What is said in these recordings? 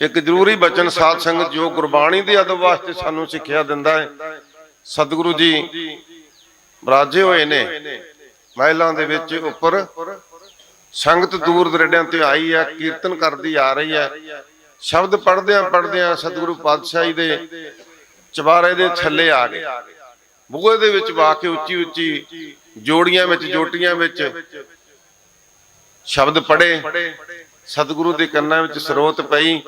ਇੱਕ ਜ਼ਰੂਰੀ ਬਚਨ ਸਾਧ ਸੰਗਤ ਜੋ ਗੁਰਬਾਣੀ ਦੇ ਅਦਬ ਵਾਸਤੇ ਸਾਨੂੰ ਸਿੱਖਿਆ ਦਿੰਦਾ ਹੈ। ਸਤਿਗੁਰੂ ਜੀ ਬਰਾਜੇ ਹੋਏ ਨੇ। ਮਹਿਲਾਂ ਦੇ ਵਿੱਚ ਉੱਪਰ ਸੰਗਤ ਦੂਰ ਦਰੜਿਆਂ ਤੇ ਆਈ ਹੈ, ਕੀਰਤਨ ਕਰਦੀ ਆ ਰਹੀ ਹੈ। ਸ਼ਬਦ ਪੜਦਿਆਂ ਪੜ੍ਹਦਿਆਂ ਸਤਿਗੁਰੂ ਪਾਤਸ਼ਾਹੀ ਦੇ ਚਵਾਰੇ ਦੇ ਥੱਲੇ ਆ ਗਏ। ਬੂਹੇ ਦੇ ਵਿੱਚ ਵਾ ਕੇ ਉੱਚੀ ਉੱਚੀ ਜੋੜੀਆਂ ਵਿੱਚ, ਜੋਟੀਆਂ ਵਿੱਚ ਸ਼ਬਦ ਪੜ੍ਹੇ। ਸਤਿਗੁਰੂ ਦੇ ਕੰਨਾਂ ਵਿੱਚ ਸਰੋਤ ਪਈ।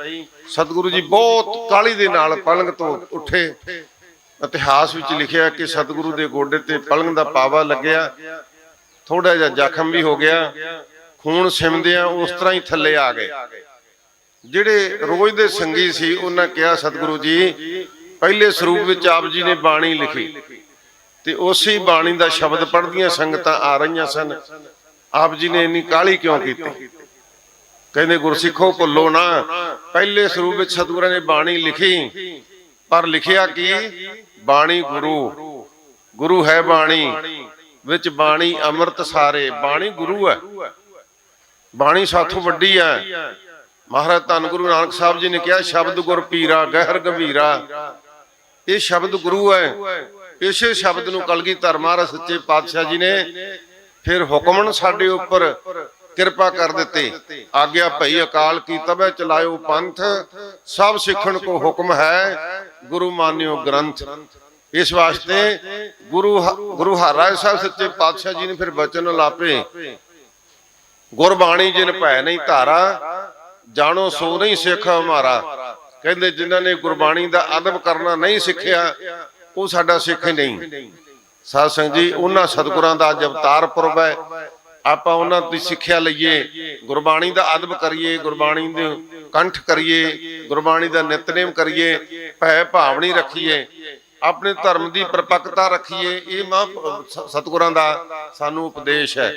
ਸਤਿਗੁਰੂ ਜੀ ਬਹੁਤ ਕਾਲੀ ਦੇ ਨਾਲ ਪਲੰਗ ਤੋਂ ਉੱਠੇ। ਇਤਿਹਾਸ ਵਿੱਚ ਲਿਖਿਆ ਕਿ ਸਤਿਗੁਰੂ ਦੇ ਗੋਡੇ ਤੇ ਪਲੰਗ ਦਾ ਪਾਵਾ ਲੱਗਿਆ। ਥੋੜਾ ਜਿਹਾ ਜ਼ਖਮ ਵੀ ਹੋ ਗਿਆ। ਖੂਨ ਸਿਮਦਿਆਂ ਉਸ ਤਰ੍ਹਾਂ ਹੀ ਥੱਲੇ ਆ ਗਏ। ਜਿਹੜੇ ਰੋਜ਼ ਦੇ ਸੰਗੀ ਸੀ, ਉਹਨਾਂ ਕਿਹਾ, ਸਤਿਗੁਰੂ ਜੀ, ਪਹਿਲੇ ਸਰੂਪ ਵਿੱਚ ਆਪ ਜੀ ਨੇ ਬਾਣੀ ਲਿਖੀ। ਤੇ ਉਸੇ ਬਾਣੀ ਦਾ ਸ਼ਬਦ ਪੜ੍ਹਦੀਆਂ ਸੰਗਤਾਂ ਆ ਰਹੀਆਂ ਸਨ। ਆਪ ਜੀ ਨੇ ਇੰਨੀ ਕਾਲੀ ਕਿਉਂ ਕੀਤੀ? ਕਹਿੰਦੇ ਗੁਰਸਿੱਖੋ ਭੁੱਲੋ ਨਾ। ਪਹਿਲੇ ਸਰੂਪ ਵਿੱਚ ਸਤਿਗੁਰਾਂ ਨੇ ਬਾਣੀ ਲਿਖੀ। ਪਰ ਲਿਖਿਆ ਕੀ? ਬਾਣੀ ਗੁਰੂ। ਗੁਰੂ ਹੈ ਬਾਣੀ। ਵਿੱਚ ਬਾਣੀ ਅੰਮ੍ਰਿਤ ਸਾਰੇ। ਬਾਣੀ ਗੁਰੂ ਹੈ। ਬਾਣੀ ਸਾਥੋਂ ਵੱਡੀ ਹੈ। ਮਹਾਰਾਜ ਧੰਨ ਗੁਰੂ ਨਾਨਕ ਸਾਹਿਬ ਜੀ ਨੇ ਕਿਹਾ, ਸ਼ਬਦ ਗੁਰ ਪੀਰਾ, ਗਹਿਰ ਗੰਭੀਰਾ। ਇਹ ਸ਼ਬਦ ਗੁਰੂ ਹੈ। ਇਸੇ ਸ਼ਬਦ ਨੂੰ ਕਲਗੀਧਰ ਮਹਾਰਾਜ ਸੱਚੇ ਪਾਤਸ਼ਾਹ ਜੀ ਨੇ ਫਿਰ ਹੁਕਮਨ ਸਾਡੇ ਉੱਪਰ। ਕਿਰਪਾ ਕਰ ਦਿੱਤੇ। ਆਗਿਆ ਭਈ ਅਕਾਲ ਕੀ ਤਬੈ ਚਲਾਇਓ ਪੰਥ। ਸਭ ਸਿੱਖਣ ਕੋ ਹੁਕਮ ਹੈ, ਗੁਰੂ ਮਾਨਿਓ ਗ੍ਰੰਥ। ਇਸ ਵਾਸਤੇ ਗੁਰੂ ਗੁਰੂ ਹਰਿਰਾਏ ਸਾਹਿਬ ਸੱਚੇ ਪਾਤਸ਼ਾਹ ਜੀ ਨੇ ਫਿਰ ਬਚਨ ਲਾਪੇ। ਗੁਰਬਾਣੀ ਜਿਨ ਭੈ ਨਹੀਂ ਧਾਰਾ, ਜਾਣੋ ਸੋ ਨਹੀਂ ਸਿੱਖ ਹਮਾਰਾ। ਕਹਿੰਦੇ ਜਿਨ੍ਹਾਂ ਨੇ ਗੁਰਬਾਣੀ ਦਾ ਅਦਬ ਕਰਨਾ ਨਹੀਂ ਸਿੱਖਿਆ, ਉਹ ਸਾਡਾ ਸਿੱਖ ਨਹੀਂ। ਸਾਧ ਸੰਗਤ ਜੀ, ਉਹਨਾਂ ਸਤਿਗੁਰਾਂ ਦਾ ਅੱਜ ਅਵਤਾਰ ਪੁਰਬ ਹੈ। ਆਪਾਂ ਉਹਨਾਂ ਦੀ ਸਿੱਖਿਆ ਲਈਏ ਗੁਰਬਾਣੀ ਦਾ ਅਦਬ ਕਰੀਏ ਗੁਰਬਾਣੀ ਦੇ ਕੰਠ ਕਰੀਏ ਗੁਰਬਾਣੀ ਦਾ ਨਿਤਨੇਮ ਕਰੀਏ ਭੈ ਭਾਵਨੀ ਰੱਖੀਏ ਆਪਣੇ ਧਰਮ ਦੀ ਪਰਪੱਕਤਾ ਰੱਖੀਏ ਇਹ ਮਹਾਂ ਸਤਿਗੁਰਾਂ ਦਾ ਸਾਨੂੰ ਉਪਦੇਸ਼ ਹੈ।